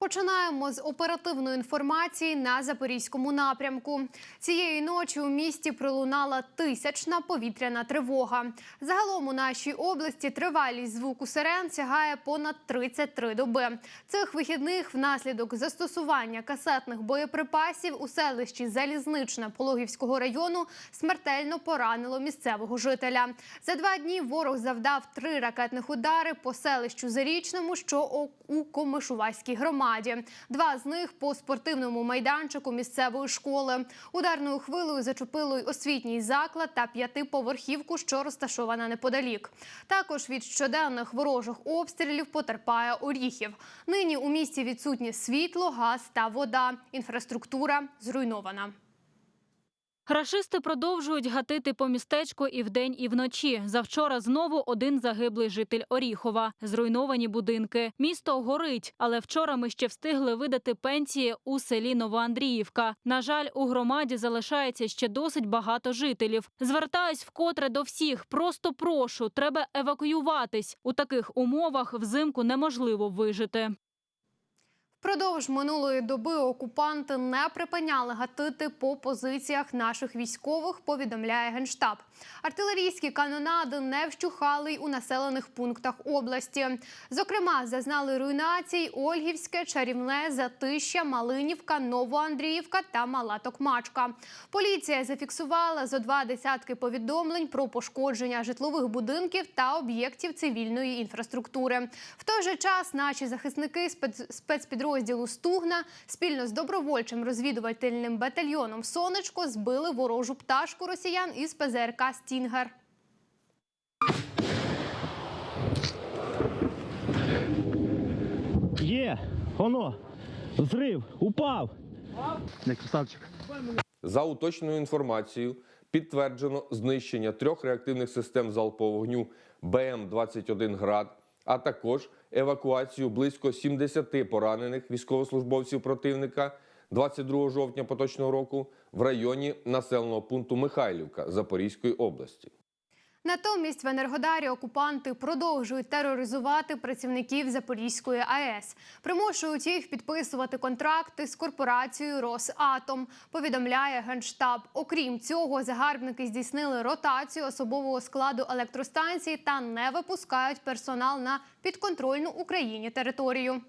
Починаємо з оперативної інформації на запорізькому напрямку. Цієї ночі у місті пролунала тисячна повітряна тривога. Загалом у нашій області тривалість звуку сирен сягає понад 33 доби. Цих вихідних внаслідок застосування касетних боєприпасів у селищі Залізничне Пологівського району смертельно поранило місцевого жителя. За два дні ворог завдав три ракетних удари по селищу Зарічному, що у Комишувайській громаді. Два з них по спортивному майданчику місцевої школи. Ударною хвилею зачепило й освітній заклад та п'ятиповерхівку, що розташована неподалік. Також від щоденних ворожих обстрілів потерпає Оріхів. Нині у місті відсутні світло, газ та вода. Інфраструктура зруйнована. Рашисти продовжують гатити по містечку і вдень, і вночі. Завчора знову один загиблий житель Оріхова. Зруйновані будинки. Місто горить, але вчора ми ще встигли видати пенсії у селі Новоандріївка. На жаль, у громаді залишається ще досить багато жителів. Звертаюсь вкотре до всіх. Просто прошу, треба евакуюватись. У таких умовах взимку неможливо вижити. Впродовж минулої доби окупанти не припиняли гатити по позиціях наших військових, повідомляє генштаб. Артилерійські канонади не вщухали й у населених пунктах області. Зокрема, зазнали руйнацій Ольгівське, Чарівне, Затища, Малинівка, Новоандріївка та Мала Токмачка. Поліція зафіксувала зо два десятки повідомлень про пошкодження житлових будинків та об'єктів цивільної інфраструктури. В той же час наші захисники спец- спецпідрозділу Стугна спільно з добровольчим розвідувальним батальйоном Сонечко збили ворожу пташку росіян із ПЗРК Стінгер. Є, воно, взрив, упав. Не красавчик. За уточненою інформацією, підтверджено знищення трьох реактивних систем залпового вогню БМ-21 «Град», а також евакуацію близько 70 поранених військовослужбовців противника 22 жовтня поточного року в районі населеного пункту Михайлівка Запорізької області. Натомість в Енергодарі окупанти продовжують тероризувати працівників Запорізької АЕС, примушують їх підписувати контракти з корпорацією Росатом. Повідомляє генштаб. Окрім цього, загарбники здійснили ротацію особового складу електростанції та не випускають персонал на підконтрольну Україні територію.